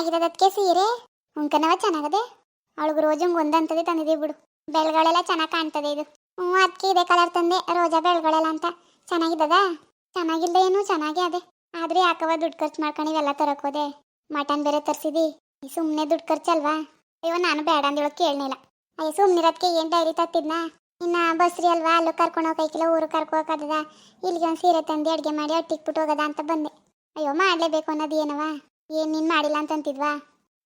ಚೆನ್ನಾಗಿದೆ ಅದಕ್ಕೆ ಸೀರೆ? ಉಂಕನವ ಚೆನ್ನಾಗದೆ? ಅವಳಿಗೆ ರೋಜಂಗೆ ಒಂದಂತದೇ ತಂದಿದೆ ಬಿಡು. ಬೆಳ್ಗಳೆಲ್ಲ ಚೆನ್ನಾಗಿ ಕಾಣ್ತದೆ ಇದು. ಹ್ಞೂ ಅದಕ್ಕೆ ಇದೇ ಕಲರ್ ತಂದೆ, ರೋಜಾ ಬೆಳ್ಗಳೆಲ್ಲ ಅಂತ. ಚೆನ್ನಾಗಿದ್ದದ? ಚೆನ್ನಾಗಿಲ್ಲ ಏನು? ಚೆನ್ನಾಗೇ ಅದೇ. ಆದ್ರೆ ಯಾಕವ ದುಡ್ಡು ಖರ್ಚು ಮಾಡ್ಕೊಂಡು ಇವೆಲ್ಲ ತರಕೋದೆ ಮಟನ್ ಬೇರೆ ತರಿಸಿದಿ? ಸುಮ್ಮನೆ ದುಡ್ಡು ಖರ್ಚಲ್ವಾ? ಅಯ್ಯೋ, ನಾನು ಬೇಡ ಅಂದೇಳೋ ಕೇಳಲಿಲ್ಲ ಅಯ್ಯೋ ಸುಮ್ಮನಿರೋದಕ್ಕೆ ಏನು ಡೈರಿ ತತ್ತಿದ್ನ ಇನ್ನ ಬಸ್ರಿ ಅಲ್ವಾ? ಅಲ್ಲೂ ಕರ್ಕೊಂಡು ಹೋಗೈಕಿಲ್ಲ ಊರು ಕರ್ಕೋಕದ ಇಲ್ಲಿಗೆ ಒಂದು ಸೀರೆ ತಂದು, ಅಡುಗೆ ಮಾಡಿ ಅಟ್ಟಿಕ್ಬಿಟ್ಟು ಹೋಗದ ಅಂತ ಬಂದೆ. ಅಯ್ಯೋ, ಮಾಡಲೇಬೇಕು ಅನ್ನೋದು ಏನವ ಏನು ನೀನು ಮಾಡಿಲ್ಲ ಅಂತಂತಿದ್ವಾ?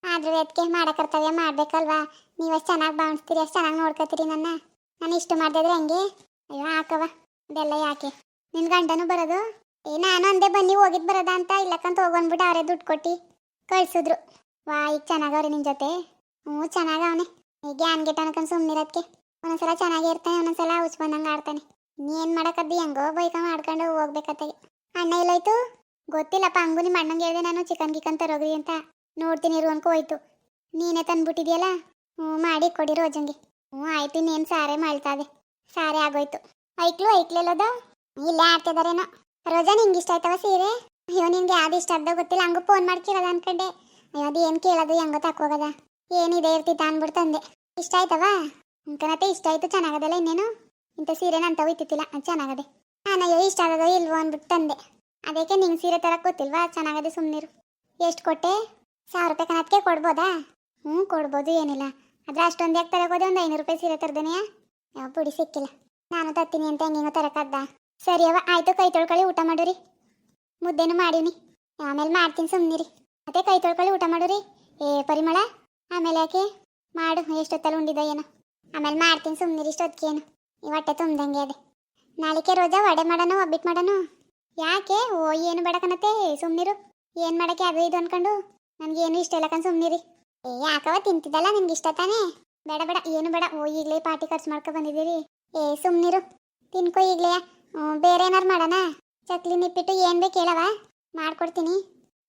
ಆದ್ರೂ ಅದಕ್ಕೆ ಮಾಡೋ ಕರ್ತವ್ಯ ಮಾಡ್ಬೇಕಲ್ವಾ? ನೀವು ಎಷ್ಟು ಚೆನ್ನಾಗಿ ಬಾಣಿಸ್ತೀರಿ, ಅಷ್ಟು ಚೆನ್ನಾಗಿ ನೋಡ್ಕೋತೀರಿ ನನ್ನ. ನಾನು ಇಷ್ಟು ಮಾಡಿದ್ರೆ ಹಂಗೆ? ಅಯ್ಯೋ ಹಾಕವ ಅದೆಲ್ಲ ಯಾಕೆ? ನಿನ್ನ ಗಂಡನೂ ಬರೋದು? ಏ, ನಾನು ಅಂದೆ ಬನ್ನಿ ಹೋಗಿದ್ದು ಬರೋದ ಅಂತ ಇಲ್ಲಕ್ಕಂತ ಹೋಗೊಂಡ್ಬಿಟ್ಟು ಅವರೇ ದುಡ್ಡು ಕೊಟ್ಟು ಕಳಿಸಿದ್ರು. ವಾ, ಈಗ ಚೆನ್ನಾಗವ್ರೆ ನಿನ್ನ ಜೊತೆ. ಹ್ಞೂ ಚೆನ್ನಾಗವನೆ ಈಗ ಗ್ಯಾನ್ ಗೆಟ್ ಅನ್ಕೊಂಡು ಸುಮ್ಮನಿರೋದಕ್ಕೆ ಒಂದೊಂದ್ಸಲ ಚೆನ್ನಾಗೇ ಇರ್ತಾನೆ, ಒಂದೊಂದ್ಸಲ ಹುಚ್ಚು ಬಂದಂಗೆ ಆಡ್ತಾನೆ ಏನು ಮಾಡಕದ್ದು ಹೆಂಗೋ ಬೈಕ ಮಾಡ್ಕೊಂಡು ಹೋಗ್ಬೇಕತ್ತಾಗೆ ಅಣ್ಣ ಎಲ್ಲೋಯ್ತು? ಗೊತ್ತಿಲ್ಲಪ್ಪ ಹಂಗು ನಿಮ್ಮ ಅಣ್ಣಂಗೆ ಹೇಳಿದೆ ನಾನು ಚಿಕನ್ ಗಿಕನ್ ತರೋಗ್ರಿ ಅಂತ. ನೋಡ್ತೀನಿ ಇರು ಅನ್ಕೋ ಹೋಯ್ತು. ನೀನೇ ತಂದ್ಬಿಟ್ಟಿದ್ಯಲ್ಲ? ಹ್ಞೂ, ಮಾಡಿ ಕೊಡಿ ರೋಜಂಗೆ. ಹ್ಞೂ, ಆಯ್ತು, ಇನ್ನೇನು ಸಾರೇ ಮಾಡ್ತಾದೆ ಸಾರೇ ಆಗೋಯ್ತು. ಐಕ್ಲು ಐಕ್ಲೆಲ್ಲದ ಇಲ್ಲೇ, ಆಡ್ತಿದಾರೇನೋ. ರೋಜಾ ನಿಂಗೆ ಇಷ್ಟ ಆಯ್ತವ ಸೀರೆ? ಅಯ್ಯೋ ನಿನ್ಗೆ ಯಾವ್ದು ಇಷ್ಟ ಆದ್ದ ಗೊತ್ತಿಲ್ಲ. ಹಂಗೂ ಫೋನ್ ಮಾಡಿ ಕೇಳೋದ ಅನ್ಕಂಡೆ. ಅಯ್ಯೋ, ಅದು ಏನು ಕೇಳೋದು, ಹೆಂಗೋ ತಕ್ಕೋಗದ. ಏನಿದೆ ಇರ್ತಿತ್ತ ಅಂದ್ಬಿಟ್ಟು ತಂದೆ. ಇಷ್ಟ ಆಯ್ತವ? ಅಂಕನತ್ತೆ ಇಷ್ಟ ಆಯ್ತು. ಚೆನ್ನಾಗದಲ್ಲ ಇನ್ನೇನು? ಇಂಥ ಸೀರೆ ನಾನು ತಗೋಯ್ತಿತ್ತಿಲ್ಲ ಚೆನ್ನಾಗದೆ. ಅಯ್ಯೋ ಇಷ್ಟ ಆಗೋದೋ ಇಲ್ವೋ ಅಂದ್ಬಿಟ್ಟು ತಂದೆ. ಅದಕ್ಕೆ ನಿಂಗೆ ಸೀರೆ ತರಕ್ಕೆ ಗೊತ್ತಿಲ್ವಾ? ಚೆನ್ನಾಗದೆ ಸುಮ್ಮನಿರು ಎಷ್ಟು ಕೊಟ್ಟೆ? ಸಾವಿರ ರೂಪಾಯಿ ಕನಕ್ಕೆ ಕೊಡ್ಬೋದಾ? ಹ್ಞೂ ಕೊಡ್ಬೋದು, ಏನಿಲ್ಲ. ಆದ್ರೆ ಅಷ್ಟೊಂದು ಯಾಕೆ ತರಕೋದೆ ಒಂದು ಐನೂರು ರೂಪಾಯಿ ಸೀರೆ ತರ್ದೇನೆಯಾ ಯಾವ ಪುಡಿ ಸಿಕ್ಕಿಲ್ಲ. ನಾನು ತತ್ತೀನಿ ಅಂತ ಹೆಂಗೆ ತರಕದ್ದ ಸರಿ ಅವ ಆಯ್ತು, ಕೈ ತೊಳ್ಕೊಳ್ಳಿ, ಊಟ ಮಾಡೋರಿ ಮುದ್ದೆನೂ ಮಾಡೀನಿ. ಆಮೇಲೆ ಮಾಡ್ತೀನಿ ಸುಮ್ಮನಿರಿ ಮತ್ತೆ ಕೈ ತೊಳ್ಕೊಳ್ಳಿ, ಊಟ ಮಾಡೋರಿ ಏ, ಪರಿಮಳ, ಆಮೇಲೆ ಯಾಕೆ? ಮಾಡು, ಎಷ್ಟೊತ್ತಲ್ಲಿ ಉಂಡಿದ ಏನೋ. ಆಮೇಲೆ ಮಾಡ್ತೀನಿ ಸುಮ್ಮನಿರಿ ಇಷ್ಟೊತ್ತಿಗೆ ಏನು ಹೊಟ್ಟೆ ತುಂಬ್ದಂಗೆ ಅದೇ. ನಾಳಿಕೆ ರೋಜಾ, ವಡೆ ಮಾಡೋಣ ಒಬ್ಬಿಟ್ಟು ಮಾಡೋಣ ಯಾಕೆ? ಓ, ಏನು ಬೇಡ ಕಣತ್ತೆ. ಸುಮ್ಮನಿರು ಏನು ಮಾಡಕ್ಕೆ ಅದು ಇದು ಅನ್ಕೊಂಡು? ಏನು ಇಷ್ಟ ಇಲ್ಲ ಕಣ್ ಸುಮ್ಮನಿರಿ ಏ ಯಾಕವ ತಿಂತಿದ್ದಲ್ಲ ನಿನ್ಗೆ ಇಷ್ಟ ತಾನೇ? ಬೇಡ ಬೇಡ, ಏನು ಬೇಡ. ಓ, ಈಗಲೇ ಪಾರ್ಟಿ ಖರ್ಚು ಮಾಡ್ಕೊ ಬಂದಿದ್ದೀರಿ. ಏ ಸುಮ್ಮನಿರು ತಿನ್ಕೊ ಈಗಲೇ. ಬೇರೆ ಏನಾರು ಮಾಡೋಣ? ಚಕ್ಲಿ ನಿಪ್ಪಿಟ್ಟು ಏನು ಬೇಕು ಹೇಳವ ಮಾಡ್ಕೊಡ್ತೀನಿ.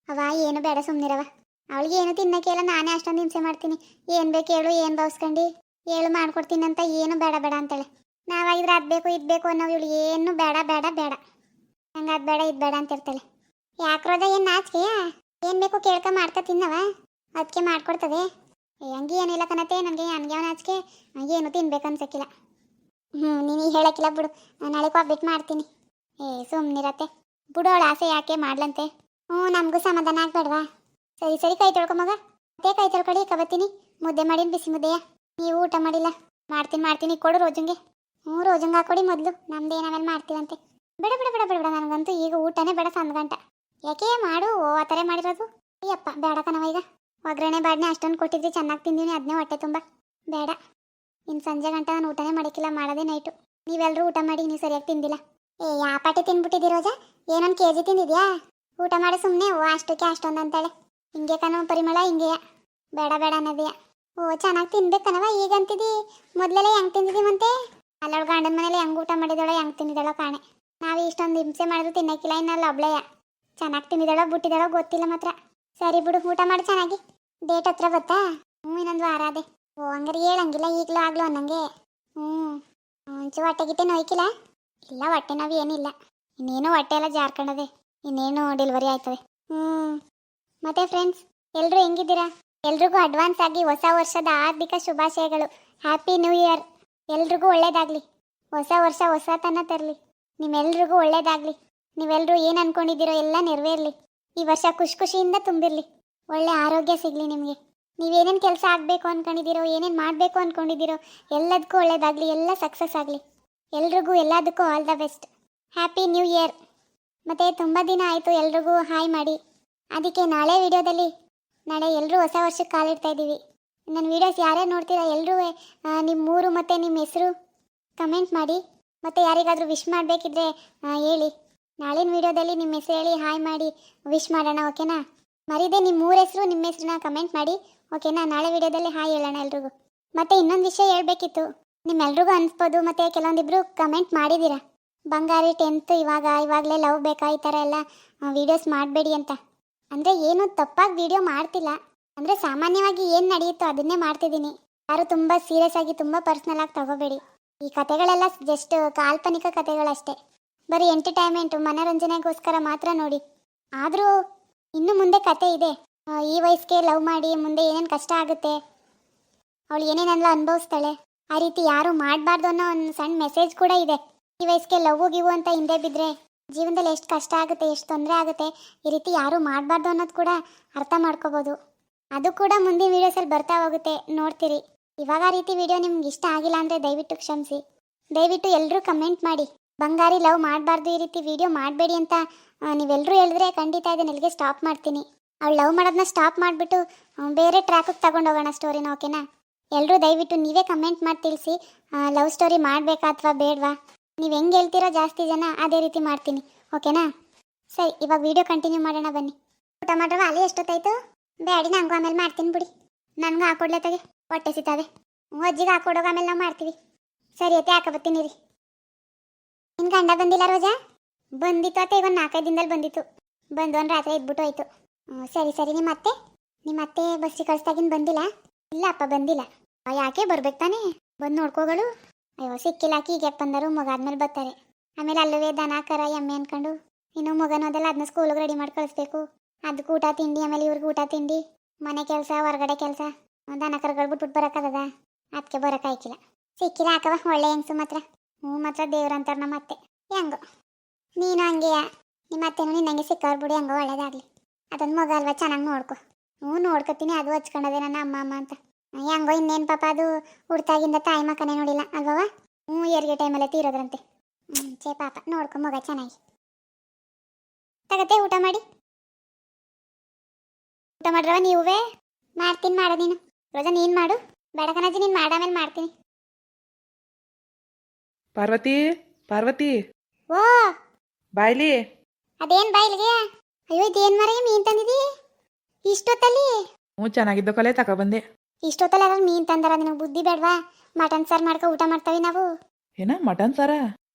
ಅವ ಏನು ಬೇಡ ಸುಮ್ಮನಿರವ ಅವಳಿಗೆ ಏನು ತಿನ್ನಕ್ಕೆ ಇಲ್ಲ, ನಾನೇ ಅಷ್ಟೊಂದು ಹಿಂಸೆ ಮಾಡ್ತೀನಿ. ಏನು ಬೇಕು ಹೇಳು, ಏನು ಭಾವಿಸ್ಕೊಂಡು? ಹೇಳು ಮಾಡ್ಕೊಡ್ತೀನಿ ಅಂತ ಏನು ಬೇಡ ಬೇಡ ಅಂತೇಳಿ. ನಾವಾಗಿದ್ರೆ ಅದು ಬೇಕು, ಇದು ಬೇಕು ಅನ್ನೋ ಇವಳು ಏನು ಬೇಡ ಬೇಡ ಬೇಡ. ಅದು ಬೇಡ, ಇದು ಬೇಡ ಅಂತ ಇರ್ತಾಳೆ ಯಾಕ್ರೋದ ಏನು ನಾಚಿಕೆಯ ಏನು ಬೇಕು ಕೇಳ್ಕ ಮಾಡ್ತಾ ತಿನ್ನವ? ಅದಕ್ಕೆ ಮಾಡ್ಕೊಡ್ತದೆ. ಹಂಗೆ ಏನಿಲ್ಲ ಕಣತೆ ನನಗೆ ಹಂಗೆ ನಾಚಿಕೆ? ಏನು ತಿನ್ಬೇಕು ಅನ್ಸಕ್ಕಿಲ್ಲ. ಹ್ಞೂ ನೀನು ಹೇಳಕ್ಕಿಲ್ಲ ಬಿಡು. ನಾಳೆ ಕೊಬ್ಬಿಟ್ಟು ಮಾಡ್ತೀನಿ. ಏ ಸುಮ್ಮನಿರತ್ತೆ ಬಿಡು ಅವಳ ಆಸೆ ಯಾಕೆ ಮಾಡ್ಲಂತೆ? ಹ್ಞೂ, ನಮಗೂ ಸಮಾಧಾನ ಆಗ್ಬೇಡ್ವಾ? ಸರಿ ಸರಿ, ಕೈ ತೊಳ್ಕೊ ಮಗ. ಮತ್ತೆ ಕೈ ತೊಳ್ಕೊಳ್ಳಿ ಕಬತ್ತೀನಿ ಮುದ್ದೆ ಮಾಡೀನಿ, ಬಿಸಿ ಮುದ್ದೆಯ. ನೀವು ಊಟ ಮಾಡಿಲ್ಲ. ಮಾಡ್ತೀನಿ ಮಾಡ್ತೀನಿ, ಕೊಡು ರೋಜಂಗೆ. ಹ್ಞೂ, ರೋಜಂಗೆ ಹಾಕೊಡಿ ಮೊದಲು. ನಮ್ದು ಆಮೇಲೆ ಮಾಡ್ತೀವಂತೆ. ಬಿಡ ಬಿಡ ಬಿಡ ಬಿಡ ನನಗಂತೂ ಈಗ ಊಟನೇ ಬೇಡ ಸಂದ್ ಗಂಟ. ಯಾಕೆ ಮಾಡು, ಓ, ಆ ಥರ ಮಾಡಿರೋದು? ಅಯ್ಯಪ್ಪ, ಬೇಡ ಕಣವ ಈಗ. ಒಗ್ಗರಣೆ, ಬಾಡ್ನೆ ಅಷ್ಟೊಂದು ಕೊಟ್ಟಿದ್ರಿ, ಚೆನ್ನಾಗಿ ತಿಂದೀನಿ ಅದನ್ನೇ ಹೊಟ್ಟೆ ತುಂಬ. ಬೇಡ. ಇನ್ನು ಸಂಜೆ ಗಂಟ ನಾನು ಊಟನೇ ಮಾಡಿಕ್ಕಿಲ್ಲ, ಮಾಡೋದೇ ನೈಟು. ನೀವೆಲ್ಲರೂ ಊಟ ಮಾಡಿ, ನೀವು ಸರಿಯಾಗಿ ತಿಂದಿಲ್ಲ. ಏ, ಯಾ ಪಾಟಿ ತಿಂದ್ಬಿಟ್ಟಿದ್ದೀ ರೋಜಾ? ಏನೊಂದು ಕೆ ಜಿ ತಿಂದಿದ್ಯಾ? ಊಟ ಮಾಡಿ ಸುಮ್ಮನೆ ಓ, ಅಷ್ಟಕ್ಕೆ ಅಷ್ಟೊಂದು ಅಂತಾಳೆ. ಹಿಂಗೆ ಕಣವ ಪರಿಮಳ ಹಿಂಗೆಯ. ಬೇಡ ಬೇಡ ಅನ್ನೋದೆಯ ಓ, ಚೆನ್ನಾಗಿ ತಿನ್ಬೇಕನವ ಈಗ ಅಂತಿದ್ದಿ ಮೊದಲೆಲ್ಲ ಹೆಂಗೆ ತಿಂದಿದ್ದೀವಿ ಮತ್ತೆ? ಅಲ್ಲೊಳ ಗಂಡನ ಮನೇಲಿ ಹೆಂಗೆ ಊಟ ಮಾಡಿದಾಳೋ, ಹೆಂಗೆ ತಿಂದಿದ್ದಾಳೋ ಕಾಣೆ. ನಾವು ಇಷ್ಟೊಂದು ಹಿಂಸೆ ಮಾಡಿದ್ರು ತಿನ್ನಕ್ಕಿಲ್ಲ ಇನ್ನಲ್ಲ ಒಬ್ಳೆಯ ಚೆನ್ನಾಗಿ ತಿಂದಿದ್ದಾಳೋ, ಬಿಟ್ಟಿದ್ದಾಳೋ ಗೊತ್ತಿಲ್ಲ ಮಾತ್ರ. ಸರಿ ಬಿಡು, ಊಟ ಮಾಡಿ ಚೆನ್ನಾಗಿ. ಡೇಟ್ ಹತ್ರ ಬತ್ತಾ ಹ್ಞೂ, ಇನ್ನೊಂದು ವಾರ ಅದೇ. ಓ, ಹಂಗಾರೆ ಹೇಳಂಗಿಲ್ಲ, ಈಗಲೂ ಆಗ್ಲೂ ಅನ್ನಂಗೆ. ಹ್ಞೂ. ಒಂಚೂರು ಹೊಟ್ಟೆ ಗಿಟ್ಟೆ ನೋಯ್ಕಿಲ್ಲ? ಇಲ್ಲ, ಹೊಟ್ಟೆ ನಾವು ಏನಿಲ್ಲ. ಇನ್ನೇನು ಹೊಟ್ಟೆ ಎಲ್ಲ ಜಾರ್ಕೊಂಡದೆ ಇನ್ನೇನು ಡೆಲಿವರಿ ಆಯ್ತದೆ. ಹ್ಞೂ. ಮತ್ತೆ ಫ್ರೆಂಡ್ಸ್ ಎಲ್ಲರೂ ಹೆಂಗಿದ್ದೀರಾ? ಎಲ್ರಿಗೂ ಅಡ್ವಾನ್ಸ್ ಆಗಿ ಹೊಸ ವರ್ಷದ ಹಾರ್ದಿಕ ಶುಭಾಶಯಗಳು. ಹ್ಯಾಪಿ ನ್ಯೂ ಇಯರ್ ಎಲ್ರಿಗೂ ಒಳ್ಳೇದಾಗಲಿ. ಹೊಸ ವರ್ಷ ಹೊಸತನ ತರಲಿ. ನಿಮ್ಮೆಲ್ರಿಗೂ ಒಳ್ಳೇದಾಗಲಿ. ನೀವೆಲ್ಲರೂ ಏನು ಅನ್ಕೊಂಡಿದ್ದೀರೋ ಎಲ್ಲ ನೆರವೇರಲಿ. ಈ ವರ್ಷ ಖುಷಿ ಖುಷಿಯಿಂದ ತುಂಬಿರಲಿ. ಒಳ್ಳೆ ಆರೋಗ್ಯ ಸಿಗಲಿ ನಿಮಗೆ. ನೀವೇನೇನು ಕೆಲಸ ಆಗಬೇಕು ಅಂದ್ಕೊಂಡಿದ್ದೀರೋ ಏನೇನು ಮಾಡಬೇಕು ಅಂದ್ಕೊಂಡಿದ್ದೀರೋ ಎಲ್ಲದಕ್ಕೂ ಒಳ್ಳೇದಾಗಲಿ, ಎಲ್ಲ ಸಕ್ಸಸ್ ಆಗಲಿ. ಎಲ್ರಿಗೂ ಎಲ್ಲದಕ್ಕೂ all the best happy new year ಮತ್ತು ತುಂಬ ದಿನ ಆಯಿತು, ಎಲ್ರಿಗೂ ಹಾಯ್ ಮಾಡಿ. ಅದಕ್ಕೆ ನಾಳೆ ವಿಡಿಯೋದಲ್ಲಿ, ನಾಳೆ ಎಲ್ಲರೂ ಹೊಸ ವರ್ಷಕ್ಕೆ ಕಾಲಿಡ್ತಾ ಇದ್ದೀವಿ ನನ್ನ ವೀಡಿಯೋಸ್ ಯಾರ್ಯಾರು ನೋಡ್ತೀರಾ ಎಲ್ಲರೂ ನಿಮ್ಮ ಮೂರು ಮತ್ತು ನಿಮ್ಮ ಹೆಸರು ಕಮೆಂಟ್ ಮಾಡಿ. ಮತ್ತು ಯಾರಿಗಾದರೂ ವಿಶ್ ಮಾಡಬೇಕಿದ್ರೆ ಹೇಳಿ. ನಾಳಿನ ವಿಡಿಯೋದಲ್ಲಿ ನಿಮ್ಮ ಹೆಸರು ಹೇಳಿ, ಹಾಯ್ ಮಾಡಿ ವಿಶ್ ಮಾಡೋಣ, ಓಕೆನಾ? ಮರಿದೆ ನಿಮ್ಮ ಮೂರು ಹೆಸರು ನಿಮ್ಮ ಹೆಸರನ್ನ ಕಮೆಂಟ್ ಮಾಡಿ, ಓಕೆನಾ? ನಾಳೆ ವಿಡಿಯೋದಲ್ಲಿ ಹಾಯ್ ಹೇಳೋಣ ಎಲ್ರಿಗೂ. ಮತ್ತು ಇನ್ನೊಂದು ವಿಷಯ ಹೇಳಬೇಕಿತ್ತು. ನಿಮ್ಮೆಲ್ರಿಗೂ ಅನಿಸ್ಬೋದು, ಮತ್ತು ಕೆಲವೊಂದಿಬ್ರು ಕಮೆಂಟ್ ಮಾಡಿದ್ದೀರಾ ಬಂಗಾರಿ ಟೆಂತ್ ಇವಾಗ, ಇವಾಗಲೇ ಲವ್ ಬೇಕಾ? ಈ ಥರ ಎಲ್ಲ ವೀಡಿಯೋಸ್ ಮಾಡಬೇಡಿ ಅಂತ. ಅಂದರೆ ಏನು ತಪ್ಪಾಗಿ ವಿಡಿಯೋ ಮಾಡ್ತಿಲ್ಲ. ಅಂದರೆ ಸಾಮಾನ್ಯವಾಗಿ ಏನು ನಡೆಯುತ್ತೋ ಅದನ್ನೇ ಮಾಡ್ತಿದ್ದೀನಿ. ಯಾರು ತುಂಬ ಸೀರಿಯಸ್ ಆಗಿ ತುಂಬ ಪರ್ಸ್ನಲ್ ಆಗಿ ತಗೋಬೇಡಿ. ಈ ಕತೆಗಳೆಲ್ಲ ಜಸ್ಟ್ ಕಾಲ್ಪನಿಕ ಕತೆಗಳಷ್ಟೇ ಬರೀ ಎಂಟರ್ಟೈನ್ಮೆಂಟ್ ಮನೋರಂಜನೆಗೋಸ್ಕರ ಮಾತ್ರ ನೋಡಿ. ಆದರೂ ಇನ್ನು ಮುಂದೆ ಕತೆ ಇದೆ. ಈ ವಯಸ್ಸಿಗೆ ಲವ್ ಮಾಡಿ, ಮುಂದೆ ಏನೇನು ಕಷ್ಟ ಆಗುತ್ತೆ, ಅವಳು ಏನೇನೆಲ್ಲ ಅನುಭವಿಸ್ತಾಳೆ, ಆ ರೀತಿ ಯಾರು ಮಾಡಬಾರ್ದು ಅನ್ನೋ ಒಂದು ಸಣ್ಣ ಮೆಸೇಜ್ ಕೂಡ ಇದೆ. ಈ ವಯಸ್ಸಿಗೆ ಲವ್ ಗಿವು ಅಂತ ಹಿಂದೆ ಬಿದ್ದರೆ ಜೀವನದಲ್ಲಿ ಎಷ್ಟು ಕಷ್ಟ ಆಗುತ್ತೆ, ಎಷ್ಟು ತೊಂದರೆ ಆಗುತ್ತೆ, ಈ ರೀತಿ ಯಾರು ಮಾಡಬಾರ್ದು ಅನ್ನೋದು ಕೂಡ ಅರ್ಥ ಮಾಡ್ಕೋಬೋದು. ಅದು ಕೂಡ ಮುಂದಿನ ವೀಡಿಯೋಸಲ್ಲಿ ಬರ್ತಾ ಹೋಗುತ್ತೆ. ನೋಡ್ತೀರಿ. ಇವಾಗ ರೀತಿ ವಿಡಿಯೋ ನಿಮ್ಗೆ ಇಷ್ಟ ಆಗಿಲ್ಲ ಅಂದರೆ ದಯವಿಟ್ಟು ಕ್ಷಮಿಸಿ. ದಯವಿಟ್ಟು ಎಲ್ಲರೂ ಕಮೆಂಟ್ ಮಾಡಿ. ಬಂಗಾರಿ ಲವ್ ಮಾಡಬಾರ್ದು ಈ ರೀತಿ ವಿಡಿಯೋ ಮಾಡಬೇಡಿ ಅಂತ ನೀವೆಲ್ಲರೂ ಹೇಳಿದ್ರೆ ಖಂಡಿತ ಇದನ್ನ ಇಲ್ಲಿಗೆ ಸ್ಟಾಪ್ ಮಾಡ್ತೀನಿ. ಅವ್ಳು ಲವ್ ಮಾಡೋದನ್ನ ಸ್ಟಾಪ್ ಮಾಡಿಬಿಟ್ಟು ಬೇರೆ ಟ್ರ್ಯಾಕಿಗೆ ತಗೊಂಡೋಗೋಣ ಸ್ಟೋರಿನ ಓಕೆನಾ ಎಲ್ಲರೂ ದಯವಿಟ್ಟು ನೀವೇ ಕಮೆಂಟ್ ಮಾಡಿ ತಿಳಿಸಿ. ಲವ್ ಸ್ಟೋರಿ ಮಾಡಬೇಕಾ ಅಥವಾ ಬೇಡವಾ? ನೀವು ಹೆಂಗೆ ಹೇಳ್ತೀರೋ ಜಾಸ್ತಿ ಜನ ಅದೇ ರೀತಿ ಮಾಡ್ತೀನಿ ಓಕೆನಾ ಸರಿ, ಇವಾಗ ವಿಡಿಯೋ ಕಂಟಿನ್ಯೂ ಮಾಡೋಣ ಬನ್ನಿ. ಊಟ ಮಾಡ್ರವ ಅಲ್ಲಿ ಎಷ್ಟೊತ್ತಾಯ್ತು? ಬೇಡಿ ನಂಗೂ ಆಮೇಲೆ ಮಾಡ್ತೀನಿ ಬಿಡಿ. ನನಗೂ ತಗೆ, ಹೊಟ್ಟೆ ಸಿತಾವೆ ಅಜ್ಜಿಗೆ ಹಾಕೊಡೋಗ ಆಮೇಲೆ ನಾವು ಮಾಡ್ತೀವಿ. ಸರಿ ಅತ್ತೆ ಹಾಕ ಬರ್ತೀನಿ ರೀ ನಿನ್ ಗಂಡ ಬಂದಿಲ್ಲ ರೋಜಾ? ಬಂದಿತ್ತು ಅತ್ತೆ ಈಗ ಒಂದು ನಾಲ್ಕೈದು ದಿನದಲ್ಲಿ ಬಂದಿತ್ತು. ಬಂದು ಒಂದು ರಾತ್ರಿ ಇದ್ಬಿಟ್ಟು ಹೋಯ್ತು. ಸರಿ ಸರಿ ನಿಮ್ಮ ಅತ್ತೆ? ನಿಮ್ಮ ಅತ್ತೆ ಬಸ್ಸಿಗೆ ಕಳಿಸ್ದಾಗಿನ ಬಂದಿಲ್ಲ? ಇಲ್ಲ, ಅಪ್ಪ ಬಂದಿಲ್ಲ. ಯಾಕೆ ಬರ್ಬೇಕು ತಾನೇ? ಬಂದು ನೋಡ್ಕೋಗಳು. ಅಯ್ಯೋ, ಸಿಕ್ಕಿಲ್ಲ ಆಕಿ ಈಗ ಬಂದರು, ಮಗ ಆದ್ಮೇಲೆ ಬರ್ತಾರೆ. ಆಮೇಲೆ ಅಲ್ಲವೇ ದನ, ಕರ, ಎಮ್ಮೆ ಅನ್ಕೊಂಡು, ಇನ್ನು ಮಗನೋದೆಲ್ಲ ಅದನ್ನ ಸ್ಕೂಲ್ಗೆ ರೆಡಿ ಮಾಡಿ ಕಳಿಸ್ಬೇಕು. ಅದಕ್ಕೆ ಊಟ ತಿಂಡಿ, ಆಮೇಲೆ ಇವ್ರಿಗೆ ಊಟ ತಿಂಡಿ. ಮನೆ ಕೆಲಸ, ಹೊರಗಡೆ ಕೆಲಸ ದನ ಕರುಗಳು ಬಿಟ್ಬಿಟ್ಟು ಬರೋಕ್ಕಾಗದ? ಅದಕ್ಕೆ ಬರೋಕ್ಕಾಯ್ಕಿಲ್ಲ ಸಿಕ್ಕಿಲ್ಲ ಹಾಕವ ಒಳ್ಳೆ ಹೆಂಗ್ಸು ಮಾತ್ರ. ಹ್ಞೂ ಮಾತ್ರ ದೇವ್ರಂತಾರ ನಮ್ಮ ಅತ್ತೆ. ಹೆಂಗೋ. ನೀನು ಹಂಗೆಯ ನಿಮ್ಮ ಅತ್ತೆನು ನಿನ್ನ ಹಂಗೆ ಸಿಕ್ಕವ್ರು ಬಿಡಿ, ಹಂಗೋ ಒಳ್ಳೇದಾಗಲಿ. ಅದೊಂದು ಮಗ ಅಲ್ವಾ, ಚೆನ್ನಾಗಿ ನೋಡ್ಕೊ. ಹ್ಞೂ ನೋಡ್ಕೊತೀನಿ, ಅದು ಹಚ್ಕೊಂಡದೆ ನನ್ನ ಅಮ್ಮ ಅಮ್ಮ ಅಂತ. ಹೆಂಗೋ ಇನ್ನೇನು ಪಾಪ ಅದು ಹುಡ್ತಾಗಿಂದ ತಾಯಿ ಮಕ್ಕನೆ ನೋಡಿಲ್ಲ ಅಲ್ವವ ಹ್ಞೂ ಏರಿಗೆ ಟೈಮಲ್ಲೇ ತೀರೋದ್ರಂತೆ. ಹ್ಞೂ ಚೇ ಪಾಪ, ನೋಡ್ಕೊ ಮಗ ಚೆನ್ನಾಗಿ. ತಗತ್ತೆ ಊಟ ಮಾಡಿ. ಊಟ ಮಾಡ್ರವ ನೀವೇ? ಮಾಡ್ತೀನಿ ಮಾಡು ನೀನು. ರೋಜಾ ನೀನು ಮಾಡು. ಬೇಡ ಕಣಜ್ಜಿ ನೀನು ಮಾಡಾಮೇಲೆ ಮಾಡ್ತೀನಿ. ಪಾರ್ವತಿ ಪಾರ್ವತಿ. ಓ! ಬಾಯ್ಲಿ. ಅದೇನ್ ಬಾಯ್ಲಿಗೆ? ಅಯ್ಯೋ ಇದೇನ್ ಮರ ಮೀನ್ ತಂದಿದಿ? ಇಷ್ಟೊತ್ತಲ್ಲಿ? ಹ್ಞೂ ಚೆನ್ನಾಗಿದ್ದ ಕಲೆ ಬಂದೆ ಇಷ್ಟೊತ್ತಲ್ಲಿ ಯಾರು ಮೀನ್ ತಂದಾರ ನಿನಗೆ ಬುದ್ಧಿ ಬೇಡವಾ? ಮಟನ್ ಸಾರ್ ಮಾಡ್ಕೊ ಊಟ ಮಾಡ್ತಾವಿ ನಾವು. ಏನ ಮಟನ್ ಸಾರ?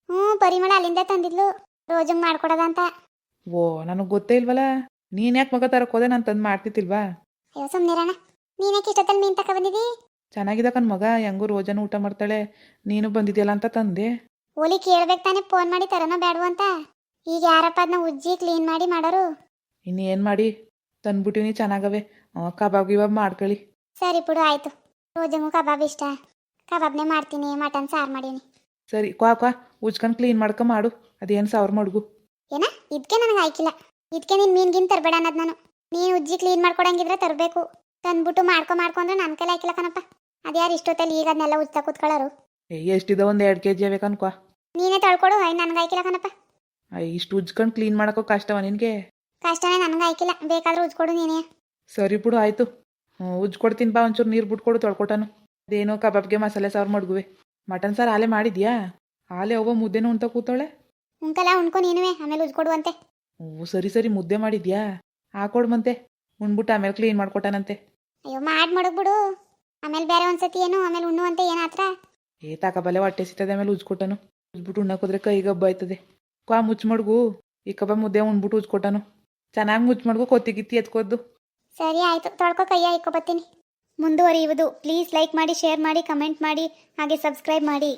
ಹ್ಞೂ ಪರಿಮಳ ಅಲ್ಲಿಂದ ತಂದಿದ್ಲು. ರೋಜಂಗ್ ಮಾಡ್ಕೊಡೋದ ಅಂತ. ಓ ನನಗೆ ಗೊತ್ತೇ ಇಲ್ವಲ್ಲ ನೀನು ಯಾಕೆ ಮಗ ತರಕ್ ಹೋದೆ ನಾನು ತಂದು ಮಾಡ್ತಿತ್ತಿಲ್ವಾ ಅಯ್ಯೋ ಸುಮ್ನಿರಣ ನೀನಕ್ಕೆ ಇಷ್ಟೊತ್ತಲ್ಲಿ ಮೀನ್ ತಕ ಬಂದಿದಿ? ಚೆನ್ನಾಗಿದೆ ಕಣ್ ಮಗ ಹೆಂಗೂ ರೋಜನ ಊಟ ಮಾಡ್ತಾಳೆ. ನೀನು ಬಂದಿದ್ಯಲ್ಲ ಅಂತ ತಂದೆ. ಓಲಿ ಕೇಳ್ಬೇಕು ತಾನೇ ಫೋನ್ ಮಾಡಿ ತರನೋ ಬೇಡವು ಅಂತ. ಈಗ ಯಾರಪ್ಪ ಅದನ್ನ ಉಜ್ಜಿ ಕ್ಲೀನ್ ಮಾಡಿ ಮಾಡೋರು? ಇನ್ನೇನು ಏನು ಮಾಡಿ ತಂದ್ಬಿಟ್ಟಿನಿ ಚೆನ್ನಾಗವೆ. ಕಬಾಬ್ ಗಿಬಾಬ್ ಮಾಡ್ಕೊಳ್ಳಿ. ಸರಿ ಬಿಡು ಆಯ್ತು. ರೋಜಂಗು ಕಬಾಬ್ ಇಷ್ಟ. ಕಬಾಬ್ನೇ ಮಾಡ್ತೀನಿ ಮಟನ್ ಸಾರು ಮಾಡೀನಿ. ಸರಿ ಕ್ವಾ ಕ್ವಾ. ಉಜ್ಕೊಂಡು ಕ್ಲೀನ್ ಮಾಡ್ಕೊ ಮಾಡು. ಅದೇನು ಸಾವಿರ ಮಡ್ಗು. ಏನ? ಇದಕ್ಕೆ ನನಗೆ ಆಯ್ಕಿಲ್ಲ ಇದಕ್ಕೆ ನೀನು ಮೀನ್ಗಿನ್ ತರಬೇಡ ಅನ್ನೋದು ನಾನು. ನೀನು ಉಜ್ಜಿ ಕ್ಲೀನ್ ಮಾಡ್ಕೊಡಂಗಿದ್ರೆ ತರಬೇಕು. ತಂದ್ಬಿಟ್ಟು ಮಾಡ್ಕೊ ಮಾಡ್ಕೊಂಡ್ರೆ ನನ್ನ ಕೈಲಿ ಹಾಕಿಲ್ಲ ಕಣಪ್ಪ. ಅದ್ಯಾರು ಇಷ್ಟೊತ್ತಲ್ಲಿ ಈಗ ಅದನ್ನೆಲ್ಲ ಉಜ್ತಾ ಕೂತ್ಕೊಳ್ಳೋರು? ಎಷ್ಟಿದೆ ಒಂದು ಎರಡು ಕೆ ಜಿ ಅನ್ಕೋ ನೀನೇ ತಳ್ಕೊಡು ಐ ನನಗೆ ಹಾಕಿಲ್ಲ ಕಣಪ್ಪ. ಇಷ್ಟು ಉಜ್ಕೊಂಡು ಕ್ಲೀನ್ ಮಾಡೋಕ್ಕೂ ಕಷ್ಟವ ನಿನಗೆ? ಕಷ್ಟನೇ ನನಗೆ ಹಾಕಿಲ್ಲ. ಬೇಕಾದ್ರೆ ಉಜ್ಕೊಡು ನೀನೇ. ಸರಿ ಬಿಡು ಆಯಿತು. ಉಜ್ಕೊಡ್ತೀನಿ ಬಾ ಒಂಚೂರು ನೀರು ಬಿಟ್ಕೊಡು ತೊಳ್ಕೊಟಾನು. ಅದೇನೋ ಕಬಾಬ್ಗೆ ಮಸಾಲೆ ಸಾರು ಮಡ್ಗುವೆ. ಮಟನ್ ಸಾರು ಆಲೆ ಮಾಡಿದ್ಯಾ? ಆಲೆ ಅವ್ವ ಮುದ್ದೆನೂ ಉಣ್ತಾ ಕೂತಾಳೆ ಉಂಕಲ್ಲ ಉಣ್ಕೊ ನೀನುವೆ. ಆಮೇಲೆ ಉಜ್ಕೊಡುವಂತೆ. ಓ ಸರಿ ಸರಿ ಮುದ್ದೆ ಮಾಡಿದ್ಯಾ? ಹಾಕೊಡ್ಮಂತೆ ಉಣ್ಬಿಟ್ಟು ಆಮೇಲೆ ಕ್ಲೀನ್ ಮಾಡ್ಕೊಟ್ಟಾನಂತೆ. ಅಯ್ಯೋ ಮಾಡಿ ಬಿಡು. ಆಮೇಲೆ ಬೇರೆ ಒಂದ್ಸತಿ ಏನು ಆಮೇಲೆ ಉಣ್ಣುವಂತೆ ಏನು ಹತ್ರ ಏ ಬಲೆ ಹೊಟ್ಟೆ ಸಿಗ್ತದೆ ಆಮೇಲೆ ಉಜ್ಕೊಟ್ಟನು. ಉಜ್ಬಿಟ್ಟು ಉಣ್ಣಕ್ಕೆ ಹೋದ್ರೆ ಕೈ ಗಬ್ಬ ಆಯ್ತದೆ. ಕ್ವಾ ಮುಚ್ಚು ಮಡ್ಗು. ಈ ಕಬ್ಬ ಮುದ್ದೆ ಉಣ್ಬಿಟ್ಟು ಉಜ್ಕೊಟ್ಟನು. ಚೆನ್ನಾಗಿ ಮುಚ್ಚು ಮಡ್ಗು ಕೊತ್ತಿ ಗಿತ್ತಿ ಎತ್ಕೊದ್ದು. ಸರಿ ಆಯ್ತು ತೊಳ್ಕೊ ಕೈಯ ಇಕ್ಕೊಬತ್ತೀನಿ ಮುಂದುವರಿಯುವುದು. ಪ್ಲೀಸ್ ಲೈಕ್ ಮಾಡಿ ಶೇರ್ ಮಾಡಿ ಕಮೆಂಟ್ ಮಾಡಿ ಹಾಗೆ ಸಬ್ಸ್ಕ್ರೈಬ್ ಮಾಡಿ.